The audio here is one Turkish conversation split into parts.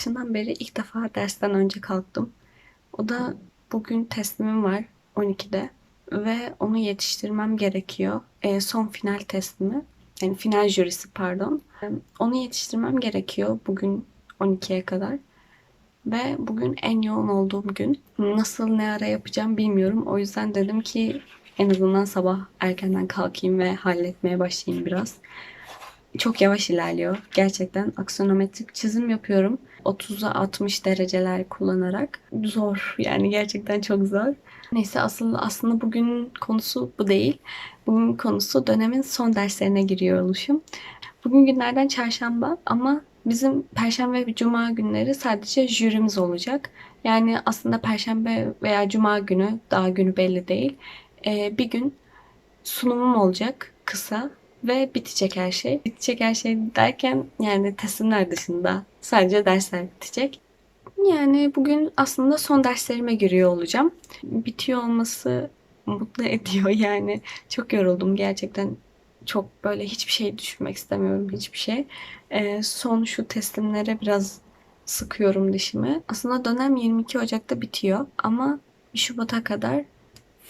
başından beri ilk defa dersten önce kalktım. O da bugün teslimim var 12'de ve onu yetiştirmem gerekiyor. E, son final teslimi. Yani final jürisi pardon. Onu yetiştirmem gerekiyor bugün 12'ye kadar. Ve bugün en yoğun olduğum gün. Nasıl ne ara yapacağım bilmiyorum. O yüzden dedim ki en azından sabah erkenden kalkayım ve halletmeye başlayayım biraz. Çok yavaş ilerliyor. Gerçekten aksonometrik çizim yapıyorum. 30'a 60 dereceler kullanarak. Zor. Yani gerçekten çok zor. Neyse asıl aslında bugün konusu bu değil. Bugün konusu dönemin son derslerine giriyor oluşum. Bugün günlerden çarşamba ama bizim perşembe ve cuma günleri sadece jürimiz olacak. Yani aslında perşembe veya cuma günü daha günü belli değil. Ee, bir gün sunumum olacak kısa ve bitecek her şey. Bitecek her şey derken yani teslimler dışında sadece dersler bitecek. Yani bugün aslında son derslerime giriyor olacağım. Bitiyor olması mutlu ediyor yani. Çok yoruldum gerçekten. Çok böyle hiçbir şey düşünmek istemiyorum hiçbir şey. Ee, son şu teslimlere biraz sıkıyorum dişimi. Aslında dönem 22 Ocak'ta bitiyor ama Şubat'a kadar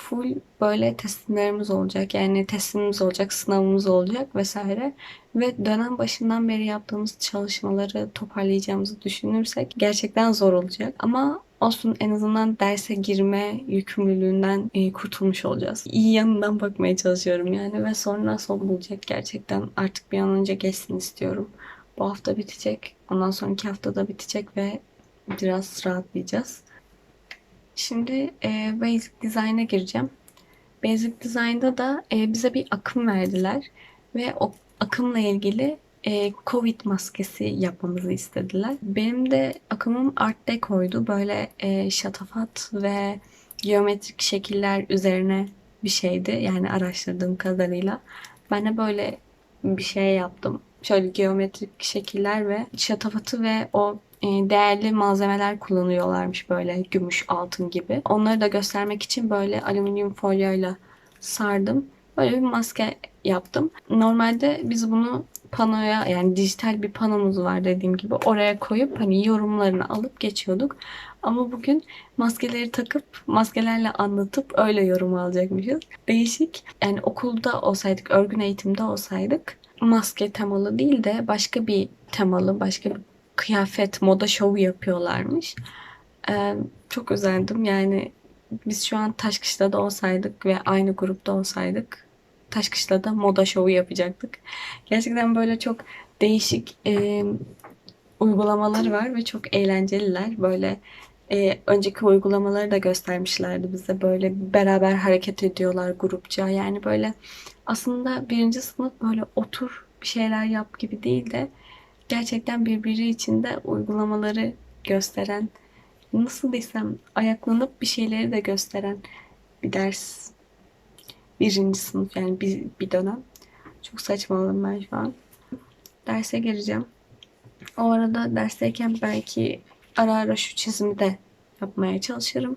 full böyle teslimlerimiz olacak. Yani teslimimiz olacak, sınavımız olacak vesaire. Ve dönem başından beri yaptığımız çalışmaları toparlayacağımızı düşünürsek gerçekten zor olacak. Ama olsun en azından derse girme yükümlülüğünden e, kurtulmuş olacağız. İyi yanından bakmaya çalışıyorum yani ve sonra son bulacak gerçekten. Artık bir an önce geçsin istiyorum. Bu hafta bitecek. Ondan sonraki hafta da bitecek ve biraz rahatlayacağız. Şimdi e, Basic Design'a gireceğim. Basic Design'da da e, bize bir akım verdiler ve o akımla ilgili e, Covid maskesi yapmamızı istediler. Benim de akımım Art Deco'ydu. Böyle e, şatafat ve geometrik şekiller üzerine bir şeydi. Yani araştırdığım kadarıyla. Ben de böyle bir şey yaptım. Şöyle geometrik şekiller ve şatafatı ve o değerli malzemeler kullanıyorlarmış böyle gümüş, altın gibi. Onları da göstermek için böyle alüminyum folyoyla sardım. Böyle bir maske yaptım. Normalde biz bunu panoya yani dijital bir panomuz var dediğim gibi oraya koyup hani yorumlarını alıp geçiyorduk. Ama bugün maskeleri takıp maskelerle anlatıp öyle yorum alacakmışız. Değişik. Yani okulda olsaydık, örgün eğitimde olsaydık maske temalı değil de başka bir temalı, başka bir kıyafet, moda şovu yapıyorlarmış. Ee, çok özendim. Yani biz şu an Taşkışla'da olsaydık ve aynı grupta olsaydık Taşkışla'da moda şovu yapacaktık. Gerçekten böyle çok değişik e, uygulamaları var ve çok eğlenceliler. Böyle e, önceki uygulamaları da göstermişlerdi bize. Böyle beraber hareket ediyorlar grupça. Yani böyle aslında birinci sınıf böyle otur bir şeyler yap gibi değil de gerçekten birbiri içinde uygulamaları gösteren nasıl desem ayaklanıp bir şeyleri de gösteren bir ders. Birinci sınıf yani bir, bir dönem. Çok saçmaladım ben şu an. Derse gireceğim. O arada dersteyken belki ara ara şu çizimi de yapmaya çalışırım.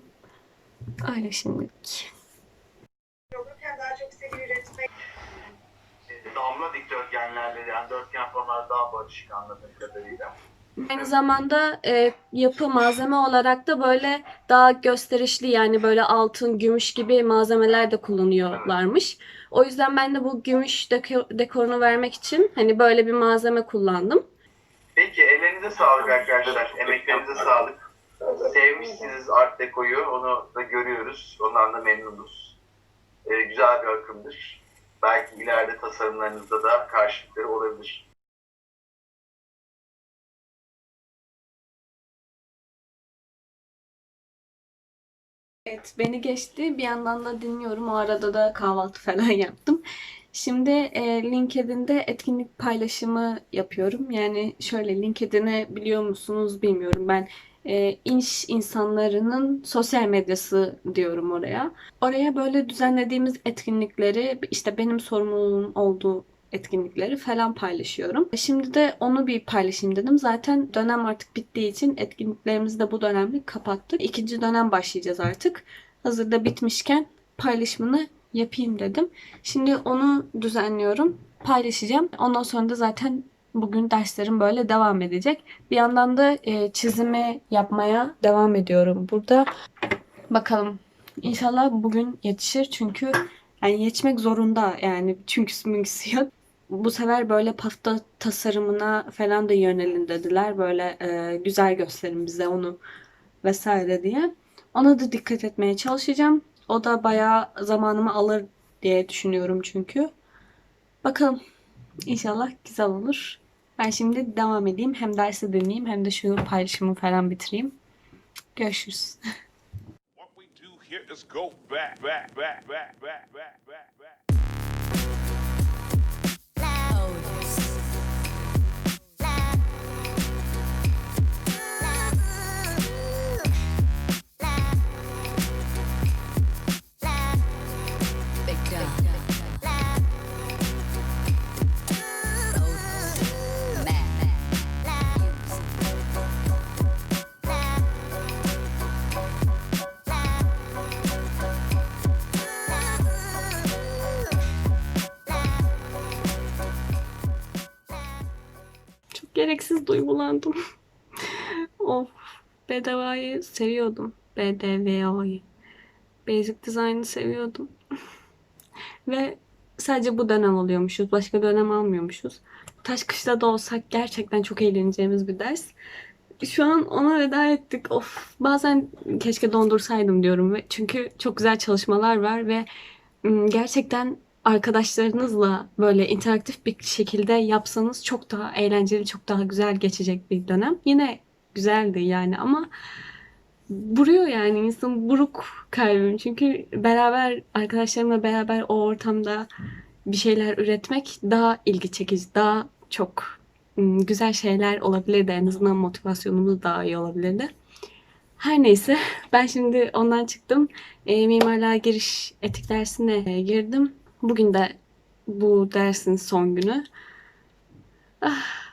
Öyle şimdilik. Formlar daha barışık anladığım kadarıyla. Aynı zamanda e, yapı malzeme olarak da böyle daha gösterişli yani böyle altın, gümüş gibi malzemeler de kullanıyorlarmış. O yüzden ben de bu gümüş deko- dekorunu vermek için hani böyle bir malzeme kullandım. Peki ellerinize sağlık arkadaşlar. Emeklerinize sağlık. Sevmişsiniz Art Deco'yu. Onu da görüyoruz. Ondan da memnunuz. Ee, güzel bir akımdır. Belki ileride tasarımlarınızda da karşılıkları olabilir. Evet, beni geçti. Bir yandan da dinliyorum. O arada da kahvaltı falan yaptım. Şimdi e, LinkedIn'de etkinlik paylaşımı yapıyorum. Yani şöyle LinkedIn'i biliyor musunuz bilmiyorum. Ben e, iş insanlarının sosyal medyası diyorum oraya. Oraya böyle düzenlediğimiz etkinlikleri, işte benim sorumluluğum olduğu etkinlikleri falan paylaşıyorum. Şimdi de onu bir paylaşayım dedim. Zaten dönem artık bittiği için etkinliklerimizi de bu dönemde kapattık. İkinci dönem başlayacağız artık. Hazırda bitmişken paylaşımını yapayım dedim. Şimdi onu düzenliyorum. Paylaşacağım. Ondan sonra da zaten bugün derslerim böyle devam edecek. Bir yandan da e, çizimi yapmaya devam ediyorum burada. Bakalım. İnşallah bugün yetişir çünkü yani yetişmek zorunda yani çünkü mümküsü yok. Bu sefer böyle pasta tasarımına falan da yönelin dediler. Böyle e, güzel gösterin bize onu vesaire diye. Ona da dikkat etmeye çalışacağım. O da bayağı zamanımı alır diye düşünüyorum çünkü. Bakalım. İnşallah güzel olur. Ben şimdi devam edeyim. Hem dersi dinleyeyim hem de şu paylaşımı falan bitireyim. Görüşürüz. Gereksiz duygulandım. of. BDV'yi seviyordum. BDVA'yı. Basic Design'ı seviyordum. Ve sadece bu dönem alıyormuşuz. Başka dönem almıyormuşuz. Taş kışla da olsak gerçekten çok eğleneceğimiz bir ders. Şu an ona veda ettik. Of. Bazen keşke dondursaydım diyorum. ve Çünkü çok güzel çalışmalar var ve gerçekten arkadaşlarınızla böyle interaktif bir şekilde yapsanız çok daha eğlenceli, çok daha güzel geçecek bir dönem. Yine güzeldi yani ama vuruyor yani insan buruk kalbim. Çünkü beraber arkadaşlarımla beraber o ortamda bir şeyler üretmek daha ilgi çekici, daha çok güzel şeyler olabilirdi. En azından motivasyonumuz daha iyi olabilirdi. Her neyse ben şimdi ondan çıktım. E, mimarlığa giriş etik dersine e, girdim. Bugün de bu dersin son günü. Ah,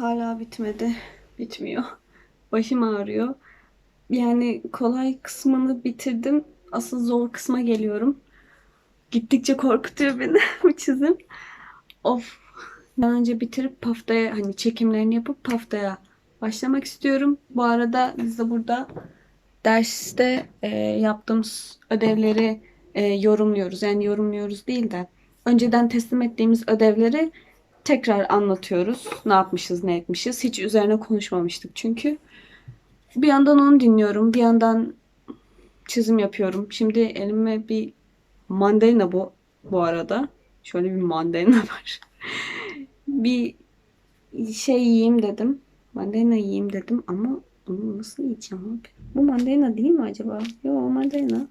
hala bitmedi. Bitmiyor. Başım ağrıyor. Yani kolay kısmını bitirdim. Asıl zor kısma geliyorum. Gittikçe korkutuyor beni bu çizim. Of. Ben önce bitirip haftaya hani çekimlerini yapıp haftaya başlamak istiyorum. Bu arada biz de burada derste e, yaptığımız ödevleri e, yorumluyoruz. Yani yorumluyoruz değil de önceden teslim ettiğimiz ödevleri tekrar anlatıyoruz. Ne yapmışız, ne etmişiz. Hiç üzerine konuşmamıştık çünkü. Bir yandan onu dinliyorum, bir yandan çizim yapıyorum. Şimdi elime bir mandalina bu bu arada. Şöyle bir mandalina var. bir şey yiyeyim dedim. Mandalina yiyeyim dedim ama bunu nasıl yiyeceğim abi? Bu mandalina değil mi acaba? Yok mandalina.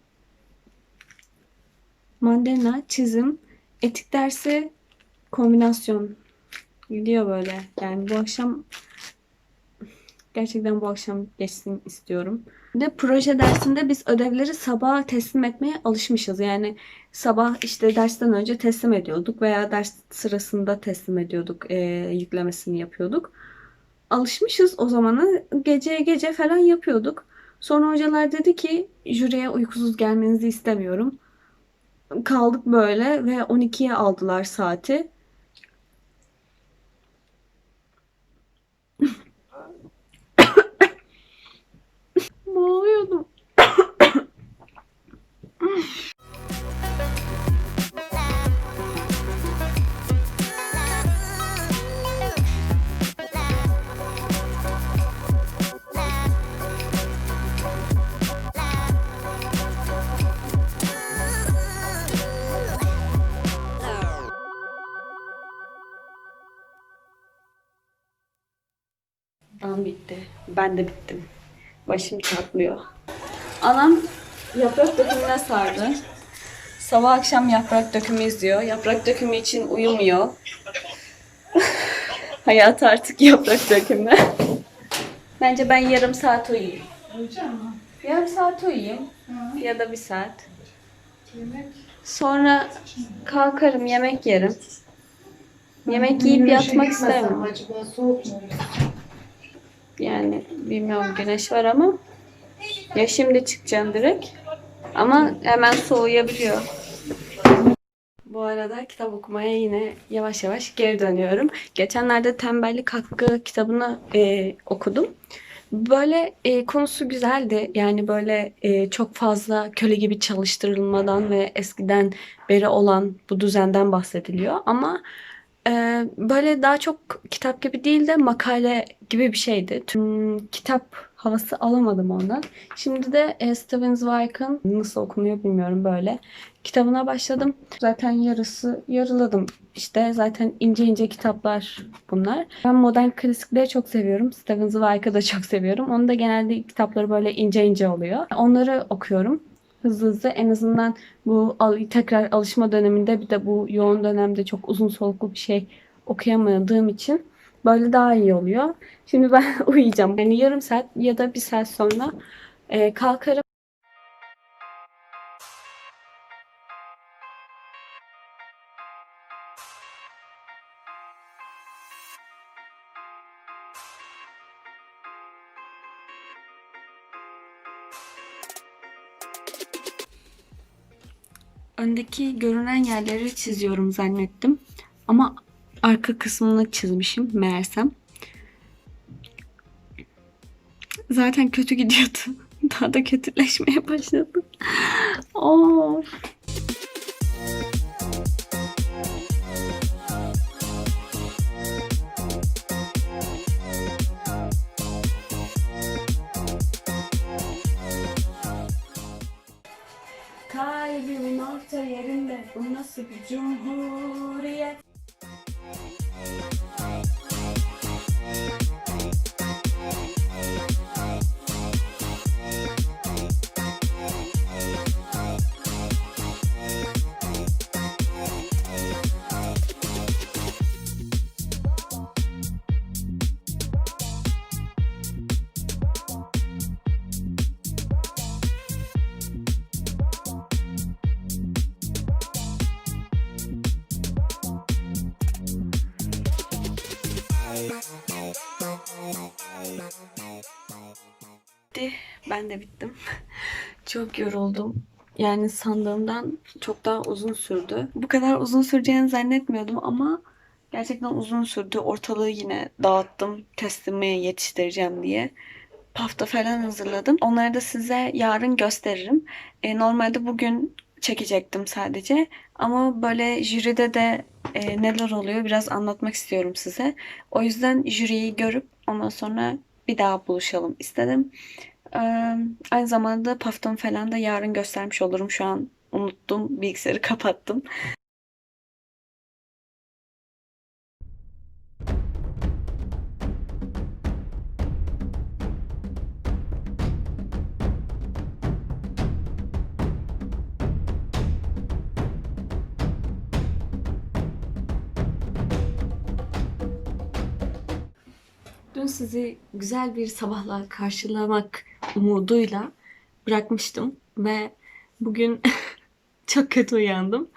Mandalina, çizim, etik dersi kombinasyon gidiyor böyle. Yani bu akşam gerçekten bu akşam geçsin istiyorum. Bir de proje dersinde biz ödevleri sabah teslim etmeye alışmışız. Yani sabah işte dersten önce teslim ediyorduk veya ders sırasında teslim ediyorduk, e, yüklemesini yapıyorduk. Alışmışız o zamanı gece gece falan yapıyorduk. Sonra hocalar dedi ki jüriye uykusuz gelmenizi istemiyorum. Kaldık böyle ve 12'ye aldılar saati. Boğuluyordum. Ben bitti. Ben de bittim. Başım çatlıyor. Anam yaprak dökümüne sardı. Sabah akşam yaprak dökümü izliyor. Yaprak dökümü için uyumuyor. Hayat artık yaprak dökümü. Bence ben yarım saat uyuyayım. Yarım saat uyuyayım. Ya da bir saat. Sonra kalkarım yemek yerim. Yemek yiyip yatmak istemem. Acaba soğuk mu? Yani bilmiyorum güneş var ama ya şimdi çıkacağım direkt ama hemen soğuyabiliyor. Bu arada kitap okumaya yine yavaş yavaş geri dönüyorum. Geçenlerde Tembellik Hakkı kitabını e, okudum. Böyle e, konusu güzeldi. Yani böyle e, çok fazla köle gibi çalıştırılmadan ve eskiden beri olan bu düzenden bahsediliyor. Ama e, böyle daha çok kitap gibi değil de makale gibi bir şeydi. Tüm kitap havası alamadım ondan. Şimdi de e, Steven Zweig'ın nasıl okunuyor bilmiyorum böyle. Kitabına başladım. Zaten yarısı yarıladım. İşte zaten ince ince kitaplar bunlar. Ben modern klasikleri çok seviyorum. Steven Zweig'ı da çok seviyorum. Onun da genelde kitapları böyle ince ince oluyor. Onları okuyorum. Hızlı hızlı en azından bu tekrar alışma döneminde bir de bu yoğun dönemde çok uzun soluklu bir şey okuyamadığım için böyle daha iyi oluyor. Şimdi ben uyuyacağım. Yani yarım saat ya da bir saat sonra e, kalkarım. Öndeki görünen yerleri çiziyorum zannettim. Ama arka kısmını çizmişim meğersem. Zaten kötü gidiyordu. Daha da kötüleşmeye başladı. Of. Kalbimin orta yerinde bu nasıl bir cumhuriyet? Ben de bittim. Çok yoruldum. Yani sandığımdan çok daha uzun sürdü. Bu kadar uzun süreceğini zannetmiyordum ama gerçekten uzun sürdü. Ortalığı yine dağıttım testimi yetiştireceğim diye. Pafta falan hazırladım. Onları da size yarın gösteririm. E, normalde bugün çekecektim sadece. Ama böyle jüride de e, neler oluyor biraz anlatmak istiyorum size. O yüzden jüriyi görüp ondan sonra bir daha buluşalım istedim. Aynı zamanda paftamı falan da yarın göstermiş olurum. Şu an unuttum. Bilgisayarı kapattım. Dün sizi güzel bir sabahla karşılamak umuduyla bırakmıştım ve bugün çok kötü uyandım.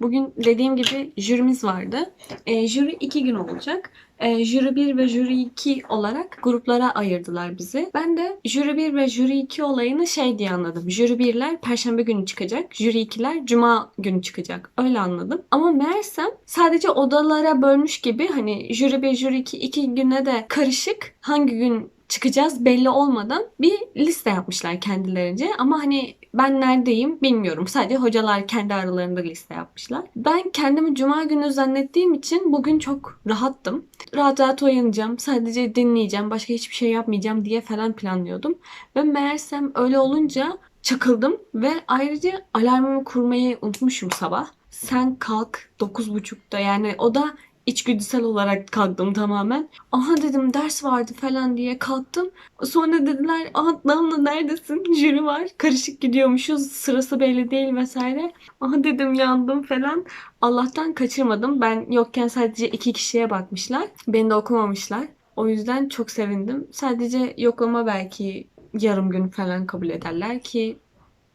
Bugün dediğim gibi jürimiz vardı. E, jüri iki gün olacak. E, jüri 1 ve jüri 2 olarak gruplara ayırdılar bizi. Ben de jüri 1 ve jüri 2 olayını şey diye anladım. Jüri 1'ler perşembe günü çıkacak. Jüri 2'ler cuma günü çıkacak. Öyle anladım. Ama meğersem sadece odalara bölmüş gibi hani jüri 1, jüri 2 iki güne de karışık hangi gün çıkacağız belli olmadan bir liste yapmışlar kendilerince. Ama hani ben neredeyim bilmiyorum. Sadece hocalar kendi aralarında liste yapmışlar. Ben kendimi cuma günü zannettiğim için bugün çok rahattım. Rahat rahat uyanacağım. Sadece dinleyeceğim. Başka hiçbir şey yapmayacağım diye falan planlıyordum. Ve meğersem öyle olunca çakıldım ve ayrıca alarmımı kurmayı unutmuşum sabah. Sen kalk 9.30'da yani o da içgüdüsel olarak kalktım tamamen. Aha dedim ders vardı falan diye kalktım. Sonra dediler aha Damla neredesin? Jüri var. Karışık gidiyormuşuz. Sırası belli değil vesaire. Aha dedim yandım falan. Allah'tan kaçırmadım. Ben yokken sadece iki kişiye bakmışlar. Beni de okumamışlar. O yüzden çok sevindim. Sadece yoklama belki yarım gün falan kabul ederler ki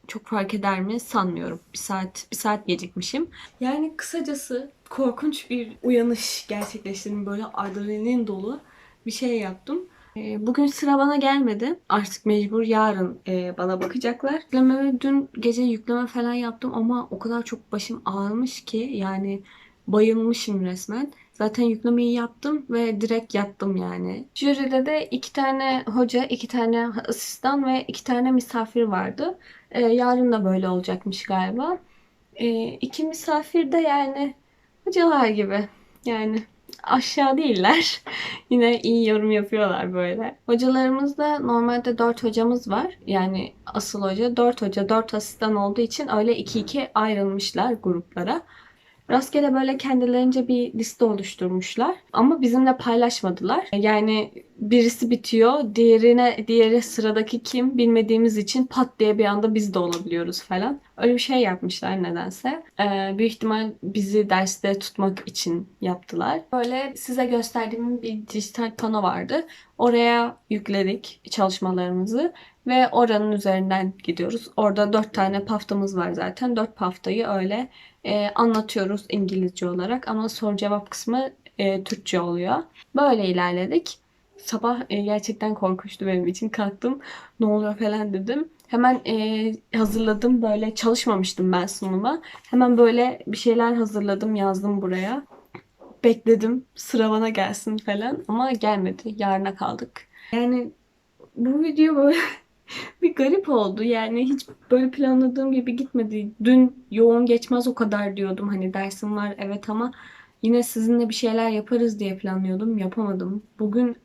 çok fark eder mi sanmıyorum. Bir saat bir saat gecikmişim. Yani kısacası korkunç bir uyanış gerçekleştirdim. Böyle adrenalin dolu bir şey yaptım. Ee, Bugün sıra bana gelmedi. Artık mecbur yarın e, bana bakacaklar. Yükleme, dün gece yükleme falan yaptım ama o kadar çok başım ağrımış ki yani bayılmışım resmen. Zaten yüklemeyi yaptım ve direkt yattım yani. Jüride de iki tane hoca, iki tane asistan ve iki tane misafir vardı. Ee, yarın da böyle olacakmış galiba. İki misafir de yani hocalar gibi. Yani aşağı değiller. Yine iyi yorum yapıyorlar böyle. Hocalarımızda normalde 4 hocamız var. Yani asıl hoca 4 hoca, 4 asistan olduğu için öyle 2-2 ayrılmışlar gruplara. Rastgele böyle kendilerince bir liste oluşturmuşlar. Ama bizimle paylaşmadılar. Yani birisi bitiyor, diğerine diğeri sıradaki kim bilmediğimiz için pat diye bir anda biz de olabiliyoruz falan. Öyle bir şey yapmışlar nedense. Ee, büyük ihtimal bizi derste tutmak için yaptılar. Böyle size gösterdiğim bir dijital pano vardı. Oraya yükledik çalışmalarımızı ve oranın üzerinden gidiyoruz. Orada dört tane paftamız var zaten. Dört paftayı öyle e, anlatıyoruz İngilizce olarak ama soru cevap kısmı e, Türkçe oluyor. Böyle ilerledik. Sabah e, gerçekten korkunçtu benim için. Kalktım ne oluyor falan dedim. Hemen e, hazırladım böyle çalışmamıştım ben sunuma. Hemen böyle bir şeyler hazırladım yazdım buraya. Bekledim sıra bana gelsin falan ama gelmedi. Yarına kaldık. Yani bu video böyle bir garip oldu. Yani hiç böyle planladığım gibi gitmedi. Dün yoğun geçmez o kadar diyordum. Hani dersim var evet ama yine sizinle bir şeyler yaparız diye planlıyordum. Yapamadım. Bugün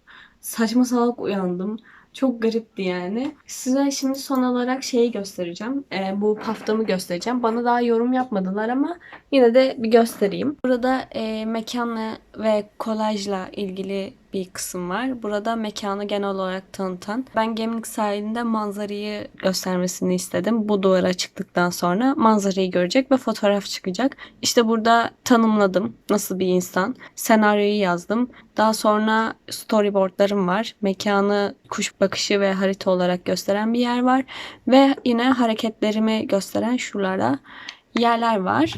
saçma salak uyandım. Çok garipti yani. Size şimdi son olarak şeyi göstereceğim. Ee, bu paftamı göstereceğim. Bana daha yorum yapmadılar ama yine de bir göstereyim. Burada e, mekanla ve kolajla ilgili bir kısım var. Burada mekanı genel olarak tanıtan. Ben Gemlik sahilinde manzarayı göstermesini istedim. Bu duvara çıktıktan sonra manzarayı görecek ve fotoğraf çıkacak. İşte burada tanımladım nasıl bir insan. Senaryoyu yazdım. Daha sonra storyboardlarım var. Mekanı kuş bakışı ve harita olarak gösteren bir yer var. Ve yine hareketlerimi gösteren şuralarda yerler var.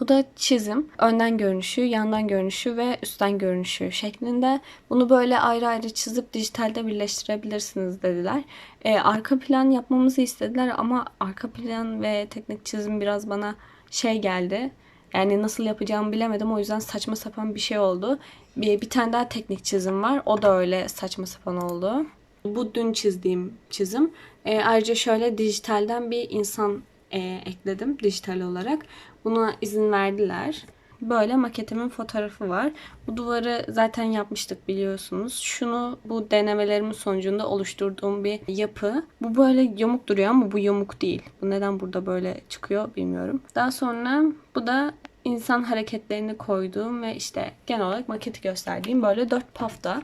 Bu da çizim. Önden görünüşü, yandan görünüşü ve üstten görünüşü şeklinde. Bunu böyle ayrı ayrı çizip dijitalde birleştirebilirsiniz dediler. Ee, arka plan yapmamızı istediler ama arka plan ve teknik çizim biraz bana şey geldi. Yani nasıl yapacağımı bilemedim. O yüzden saçma sapan bir şey oldu. Bir, bir tane daha teknik çizim var. O da öyle saçma sapan oldu. Bu dün çizdiğim çizim. Ee, ayrıca şöyle dijitalden bir insan e, ekledim dijital olarak. Buna izin verdiler. Böyle maketimin fotoğrafı var. Bu duvarı zaten yapmıştık biliyorsunuz. Şunu bu denemelerimin sonucunda oluşturduğum bir yapı. Bu böyle yamuk duruyor ama bu yamuk değil. Bu neden burada böyle çıkıyor bilmiyorum. Daha sonra bu da insan hareketlerini koyduğum ve işte genel olarak maketi gösterdiğim böyle dört pafta.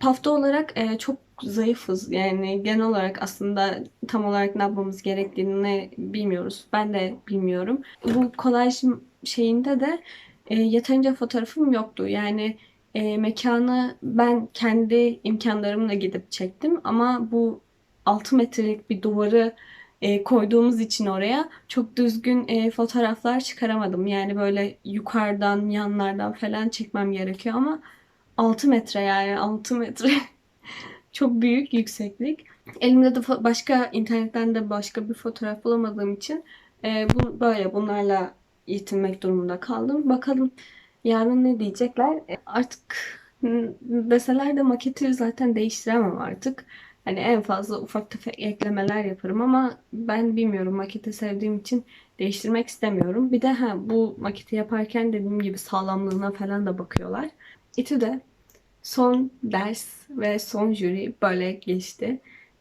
Pafta olarak e, çok zayıfız. Yani genel olarak aslında tam olarak ne yapmamız gerektiğini bilmiyoruz. Ben de bilmiyorum. Bu kolaj şeyinde de e, yeterince fotoğrafım yoktu. Yani e, mekanı ben kendi imkanlarımla gidip çektim ama bu 6 metrelik bir duvarı e, koyduğumuz için oraya çok düzgün e, fotoğraflar çıkaramadım. Yani böyle yukarıdan, yanlardan falan çekmem gerekiyor ama 6 metre yani 6 metre çok büyük yükseklik. Elimde de başka internetten de başka bir fotoğraf bulamadığım için e, bu böyle bunlarla yetinmek durumunda kaldım. Bakalım yarın ne diyecekler. E, artık deseler de maketi zaten değiştiremem artık. Hani en fazla ufak tefek eklemeler yaparım ama ben bilmiyorum maketi sevdiğim için değiştirmek istemiyorum. Bir de ha bu maketi yaparken dediğim gibi sağlamlığına falan da bakıyorlar. İTÜ'de son ders ve son jüri böyle geçti.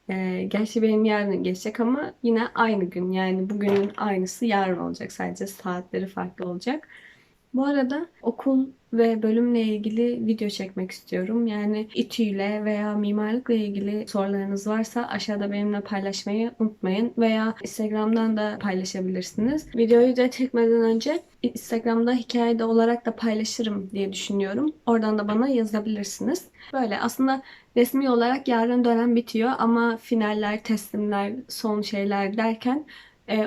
Ee, gerçi benim yarın geçecek ama yine aynı gün. Yani bugünün aynısı yarın olacak. Sadece saatleri farklı olacak. Bu arada okul ve bölümle ilgili video çekmek istiyorum. Yani İTÜ'yle veya mimarlıkla ilgili sorularınız varsa aşağıda benimle paylaşmayı unutmayın. Veya Instagram'dan da paylaşabilirsiniz. Videoyu da çekmeden önce Instagram'da hikayede olarak da paylaşırım diye düşünüyorum. Oradan da bana yazabilirsiniz. Böyle aslında resmi olarak yarın dönem bitiyor ama finaller, teslimler, son şeyler derken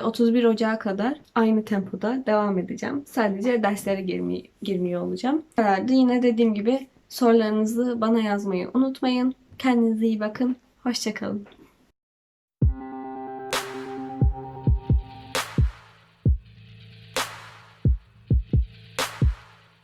31 Ocağı kadar aynı tempoda devam edeceğim. Sadece derslere girmi- girmiyor olacağım. Herhalde yine dediğim gibi sorularınızı bana yazmayı unutmayın. Kendinize iyi bakın. Hoşçakalın.